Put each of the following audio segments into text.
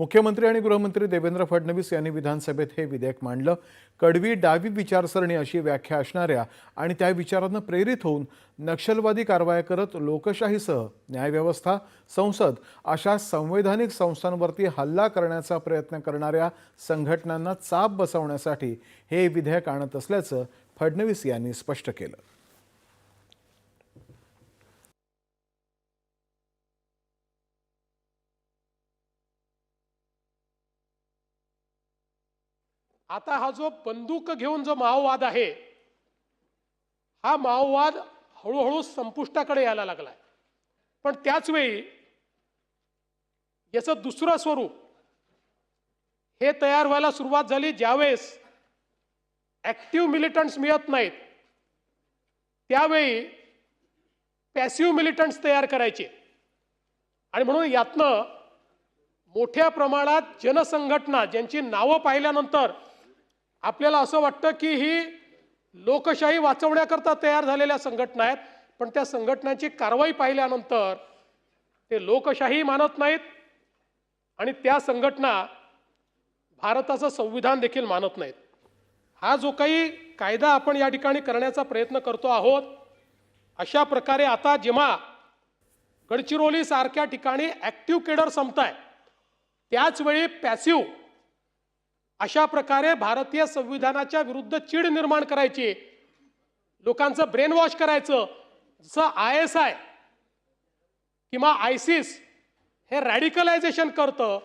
मुख्यमंत्री आणि गृहमंत्री देवेंद्र फडणवीस यांनी विधानसभेत हे विधेयक मांडलं. कडवी डावी विचारसरणी अशी व्याख्या असणाऱ्या आणि त्या विचारांना प्रेरित होऊन नक्षलवादी कारवाया करत लोकशाहीसह न्यायव्यवस्था संसद अशा संवैधानिक संस्थांवरती हल्ला करण्याचा प्रयत्न करणाऱ्या संघटनांना चाप बसवण्यासाठी हे विधेयक आणत असल्याचं फडणवीस यांनी स्पष्ट केलं. आता हा जो बंदूक घेऊन जो माओवाद आहे हा माओवाद हळूहळू संपुष्टाकडे यायला लागलाय. पण त्याच वेळी याचं दुसरं स्वरूप हे तयार व्हायला सुरुवात झाली ज्यावेळेस ऍक्टिव्ह मिलिटंट्स मिळत नाहीत. त्यावेळी पॅसिव्ह मिलिटंट्स तयार करायचे. आणि म्हणून यातनं मोठ्या प्रमाणात जनसंघटना ज्यांची नावं पाहिल्यानंतर आपल्याला असं वाटतं की ही लोकशाही वाचवण्याकरता तयार झालेल्या संघटना आहेत पण त्या संघटनांची कारवाई पाहिल्यानंतर ते लोकशाही मानत नाहीत आणि त्या संघटना भारताचं संविधान देखील मानत नाहीत. हा जो काही कायदा आपण या ठिकाणी करण्याचा प्रयत्न करतो आहोत अशा प्रकारे आता जेव्हा गडचिरोली सारख्या ठिकाणी ॲक्टिव्ह केडर संपत आहे त्याचवेळी पॅसिव्ह अशा प्रकारे भारतीय संविधानाच्या विरुद्ध चीड निर्माण करायची. लोकांचं ब्रेन वॉश करायचं. जसं आय एस आय किंवा आयसिस हे रॅडिकलायझेशन करतं.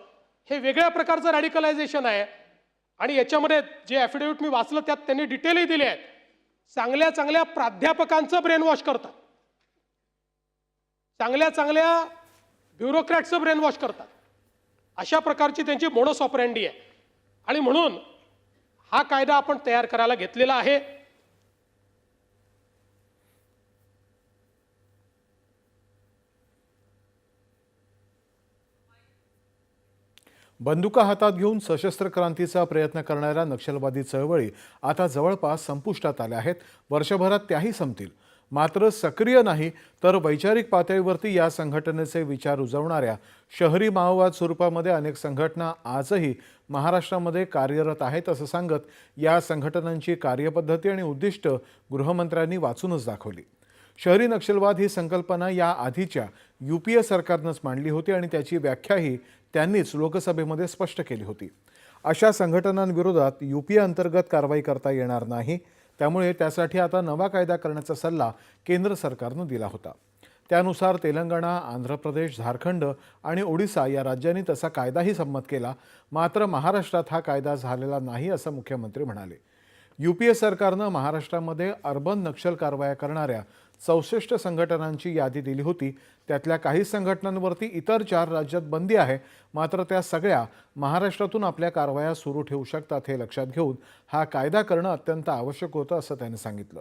हे वेगळ्या प्रकारचं रॅडिकलायझेशन आहे. आणि याच्यामध्ये जे ॲफिडेव्हिट मी वाचलं त्यात त्यांनी डिटेलही दिले आहेत. चांगल्या चांगल्या प्राध्यापकांचं ब्रेन वॉश करतात. चांगल्या चांगल्या ब्युरोक्रॅटचं ब्रेन वॉश करतात. अशा प्रकारची त्यांची मोडस ऑपरँडी आहे. आणि म्हणून हा कायदा आपण तयार करायला घेतलेला आहे. बंदुका हातात घेऊन सशस्त्र क्रांतीचा प्रयत्न करणाऱ्या नक्षलवादी चळवळी आता जवळपास संपुष्टात आल्या आहेत. वर्षभरात त्याही संपतील. मात्र सक्रिय नाही तर वैचारिक पातळीवरती या संघटनेचे विचार रुजवणाऱ्या शहरी माओवाद स्वरूपामध्ये अनेक संघटना आजही महाराष्ट्रामध्ये कार्यरत आहेत असं सांगत या संघटनांची कार्यपद्धती आणि उद्दिष्ट गृहमंत्र्यांनी वाचूनच दाखवली. शहरी नक्षलवाद ही संकल्पना या आधीच्या यू पी ए सरकारनंच मांडली होती आणि त्याची व्याख्याही त्यांनीच लोकसभेमध्ये स्पष्ट केली होती. अशा संघटनांविरोधात यू पी ए अंतर्गत कारवाई करता येणार नाही त्यामुळे त्यासाठी आता नवा कायदा करण्याचा सल्ला केंद्र सरकारनं दिला होता. त्यानुसार तेलंगणा आंध्र प्रदेश झारखंड आणि ओडिसा या राज्यांनी तसा कायदाही संमत केला. मात्र महाराष्ट्रात हा कायदा झालेला नाही असं मुख्यमंत्री म्हणाले. यू पी ए सरकारनं महाराष्ट्रामध्ये अर्बन नक्षल कारवाया करणाऱ्या चौसष्ट संघटनांची यादी दिली होती. त्यातल्या काही संघटनांवरती इतर चार राज्यात बंदी आहे. मात्र त्या सगळ्या महाराष्ट्रातून आपल्या कारवाया सुरू ठेवू शकतात हे लक्षात घेऊन हा कायदा करणं अत्यंत आवश्यक होतं असं त्यांनी सांगितलं.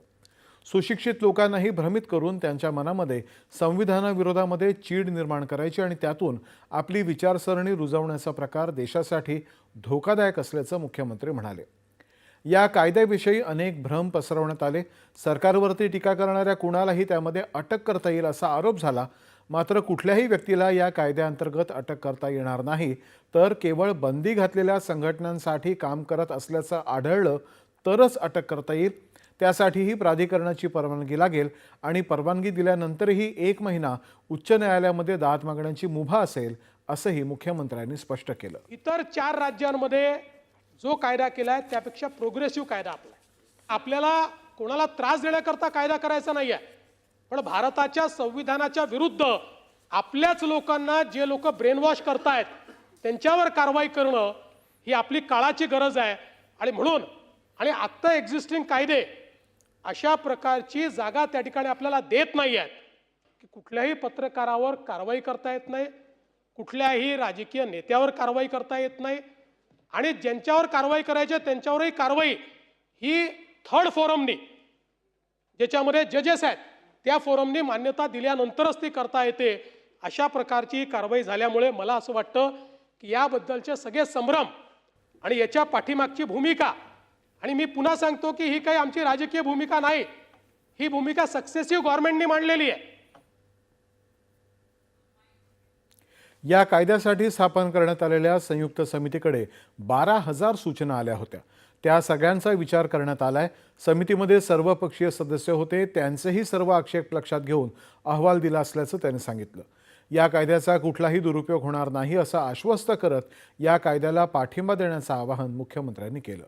सुशिक्षित लोकांनाही भ्रमित करून त्यांच्या मनामध्ये संविधानाविरोधामध्ये चीड निर्माण करायची आणि त्यातून आपली विचारसरणी रुजवण्याचा प्रकार देशासाठी धोकादायक असल्याचं मुख्यमंत्री म्हणाले. या कायद्याविषयी अनेक भ्रम पसरवण्यात आले. सरकारवरती टीका करणाऱ्या कुणालाही त्यामध्ये अटक करता येईल असा आरोप झाला. मात्र कुठल्याही व्यक्तीला या कायद्याअंतर्गत अटक करता येणार नाही. तर केवळ बंदी घातलेल्या संघटनांसाठी काम करत असल्याचं आढळलं तरच अटक करता येईल. त्यासाठीही प्राधिकरणाची परवानगी लागेल आणि परवानगी दिल्यानंतरही एक महिना उच्च न्यायालयामध्ये दाद मागण्याची मुभा असेल असंही मुख्यमंत्र्यांनी स्पष्ट केलं. इतर चार राज्यांमध्ये जो कायदा केला आहे त्यापेक्षा प्रोग्रेसिव्ह कायदा आपला आहे. आपल्याला कोणाला त्रास देण्याकरता कायदा करायचा नाही आहे पण भारताच्या संविधानाच्या विरुद्ध आपल्याच लोकांना जे लोक ब्रेनवॉश करतायत त्यांच्यावर कारवाई करणं ही आपली काळाची गरज आहे. आणि म्हणून आणि आत्ता एक्झिस्टिंग कायदे अशा प्रकारची जागा त्या ठिकाणी आपल्याला देत नाही आहेत की कुठल्याही पत्रकारावर कारवाई करता येत नाही कुठल्याही राजकीय नेत्यावर कारवाई करता येत नाही आणि ज्यांच्यावर कारवाई करायची आहे त्यांच्यावरही कारवाई. ही थर्ड फोरमनी ज्याच्यामध्ये जजेस आहेत त्या फोरमनी मान्यता दिल्यानंतरच ती करता येते अशा प्रकारची कारवाई झाल्यामुळे मला असं वाटतं की याबद्दलचे सगळे संभ्रम आणि याच्या पाठीमागची भूमिका आणि मी पुन्हा सांगतो की ही काही आमची राजकीय भूमिका नाही ही भूमिका सक्सेसिव्ह गव्हर्नमेंटनी मांडलेली आहे. या कायद्यासाठी स्थापन करण्यात आलेल्या संयुक्त समितीकडे बारा हजार सूचना आल्या होत्या. त्या सगळ्यांचा विचार करण्यात आलाय. समितीमध्ये सर्वपक्षीय सदस्य होते. त्यांचेही सर्व आक्षेप लक्षात घेऊन अहवाल दिला असल्याचं त्यांनी सांगितलं. या कायद्याचा कुठलाही दुरुपयोग होणार नाही असं आश्वस्त करत या कायद्याला पाठिंबा देण्याचं आवाहन मुख्यमंत्र्यांनी केलं.